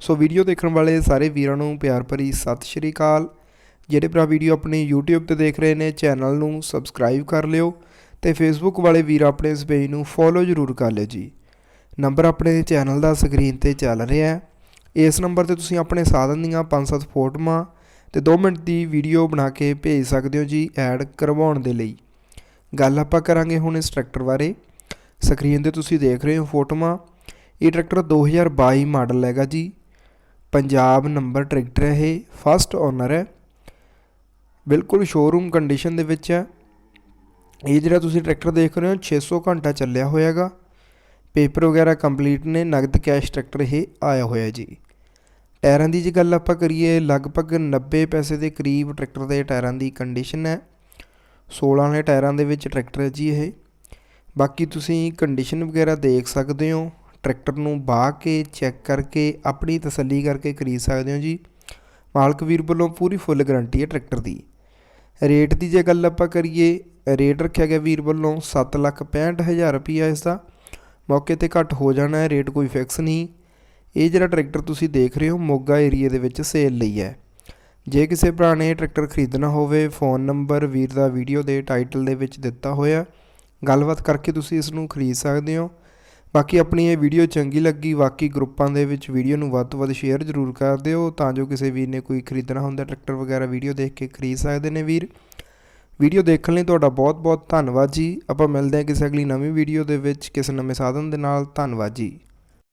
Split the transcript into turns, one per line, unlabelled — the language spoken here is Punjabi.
ਸੋ ਵੀਡੀਓ ਦੇਖਣ ਵਾਲੇ ਸਾਰੇ ਵੀਰਾਂ ਨੂੰ ਪਿਆਰ ਭਰੀ ਸਤਿ ਸ਼੍ਰੀ ਅਕਾਲ। ਜਿਹੜੇ ਭਰਾ ਵੀਡੀਓ ਆਪਣੀ YouTube ਤੇ ਦੇਖ ਰਹੇ ਨੇ, ਚੈਨਲ ਨੂੰ ਸਬਸਕ੍ਰਾਈਬ ਕਰ ਲਿਓ ਤੇ Facebook ਵਾਲੇ ਵੀਰ ਆਪਣੇ ਇਸ ਪੇਜ ਨੂੰ ਫੋਲੋ ਜ਼ਰੂਰ ਕਰ ਲਿਓ ਜੀ। ਨੰਬਰ ਆਪਣੇ ਚੈਨਲ ਦਾ ਸਕਰੀਨ ਤੇ ਚੱਲ ਰਿਹਾ ਹੈ। ਇਸ ਨੰਬਰ ਤੇ ਤੁਸੀਂ ਆਪਣੇ ਸਾਧਨ ਦੀਆਂ 5-7 ਫੋਟੋਆਂ ਤੇ 2 ਮਿੰਟ ਦੀ ਵੀਡੀਓ ਬਣਾ ਕੇ ਭੇਜ ਸਕਦੇ ਹੋ ਜੀ ਐਡ ਕਰਵਾਉਣ ਦੇ ਲਈ। ਗੱਲ ਆਪਾਂ ਕਰਾਂਗੇ ਹੁਣ ਇਸ ਟਰੈਕਟਰ ਬਾਰੇ। ਸਕਰੀਨ ਤੇ ਤੁਸੀਂ ਦੇਖ ਰਹੇ ਹੋ ਫੋਟੋਆਂ। ਇਹ ਟਰੈਕਟਰ 2022 ਮਾਡਲ ਹੈਗਾ ਜੀ। ਪੰਜਾਬ ਨੰਬਰ ਟਰੈਕਟਰ ਹੈ, ਇਹ ਫਸਟ ਓਨਰ ਹੈ। ਬਿਲਕੁਲ ਸ਼ੋਰੂਮ ਕੰਡੀਸ਼ਨ ਦੇ ਵਿੱਚ ਹੈ। ਇਹ ਜਿਹੜਾ ਤੁਸੀਂ ਟਰੈਕਟਰ ਦੇਖ ਰਹੇ ਹੋ 600 ਘੰਟਾ ਚੱਲਿਆ ਹੋਇਆਗਾ। ਪੇਪਰ ਵਗੈਰਾ ਕੰਪਲੀਟ ਨੇ, ਨਗਦ ਕੈਸ਼ ਟਰੈਕਟਰ ਇਹ ਆਇਆ ਹੋਇਆ ਜੀ। ਟਾਇਰਾਂ ਦੀ ਜੇ ਗੱਲ ਆਪਾਂ ਕਰੀਏ, ਲਗਭਗ 90 ਪੈਸੇ ਦੇ ਕਰੀਬ ਟਰੈਕਟਰ ਦੇ ਟਾਇਰਾਂ ਦੀ ਕੰਡੀਸ਼ਨ ਹੈ। 16 ਵਾਲੇ ਟਾਇਰਾਂ ਦੇ ਵਿੱਚ ਟਰੈਕਟਰ ਹੈ ਜੀ ਇਹ। ਬਾਕੀ ਤੁਸੀਂ ਕੰਡੀਸ਼ਨ ਵਗੈਰਾ ਦੇਖ ਸਕਦੇ ਹੋ। ਟਰੈਕਟਰ ਨੂੰ ਬਾਹ ਕੇ ਚੈੱਕ ਕਰਕੇ ਆਪਣੀ ਤਸੱਲੀ ਕਰਕੇ ਖਰੀਦ ਸਕਦੇ ਹੋ ਜੀ। ਮਾਲਕ ਵੀਰ ਵੱਲੋਂ ਪੂਰੀ ਫੁੱਲ ਗਾਰੰਟੀ ਹੈ ਟਰੈਕਟਰ ਦੀ। ਰੇਟ ਦੀ ਜੇ ਗੱਲ ਆਪਾਂ ਕਰੀਏ, ਰੇਟ ਰੱਖਿਆ ਗਿਆ ਵੀਰ ਵੱਲੋਂ 765000 ਰੁਪਈਆ ਇਸ ਦਾ। ਮੌਕੇ ਤੇ ਘੱਟ ਹੋ ਜਾਣਾ ਹੈ, ਰੇਟ ਕੋਈ ਫਿਕਸ ਨਹੀਂ। ਇਹ ਜਿਹੜਾ ਟਰੈਕਟਰ ਤੁਸੀਂ ਦੇਖ ਰਹੇ ਹੋ, ਮੋਗਾ ਏਰੀਆ ਦੇ ਵਿੱਚ ਸੇਲ ਲਈ ਹੈ। ਜੇ ਕਿਸੇ ਭਰਾ ਨੇ ਟਰੈਕਟਰ ਖਰੀਦਣਾ ਹੋਵੇ ਫੋਨ ਨੰਬਰ ਵੀਰ ਦਾ ਵੀਡੀਓ ਦੇ ਟਾਈਟਲ ਦੇ ਵਿੱਚ ਦਿੱਤਾ ਹੋਇਆ। ਗੱਲਬਾਤ ਕਰਕੇ ਤੁਸੀਂ ਇਸ ਨੂੰ ਖਰੀਦ ਸਕਦੇ ਹੋ। ਬਾਕੀ ਆਪਣੀ ਇਹ ਵੀਡੀਓ ਚੰਗੀ ਲੱਗੀ, ਬਾਕੀ ਗਰੁੱਪਾਂ ਦੇ ਵਿੱਚ ਵੀਡੀਓ ਨੂੰ ਵੱਧ ਤੋਂ ਵੱਧ ਸ਼ੇਅਰ ਜ਼ਰੂਰ ਕਰ ਦਿਓ ਤਾਂ ਜੋ ਕਿਸੇ ਵੀਰ ਨੇ ਕੋਈ ਖਰੀਦਣਾ ਹੁੰਦਾ ਟਰੈਕਟਰ ਵਗੈਰਾ ਵੀਡੀਓ ਦੇਖ ਕੇ ਖਰੀਦ ਸਕਦੇ ਨੇ ਵੀਰ। ਵੀਡੀਓ ਦੇਖਣ ਲਈ ਤੁਹਾਡਾ ਬਹੁਤ ਬਹੁਤ ਧੰਨਵਾਦ ਜੀ। ਆਪਾਂ ਮਿਲਦੇ ਹਾਂ ਕਿਸੇ ਅਗਲੀ ਨਵੀਂ ਵੀਡੀਓ ਦੇ ਵਿੱਚ, ਕਿਸੇ ਨਵੇਂ ਸਾਧਨ ਦੇ ਨਾਲ। ਧੰਨਵਾਦ ਜੀ।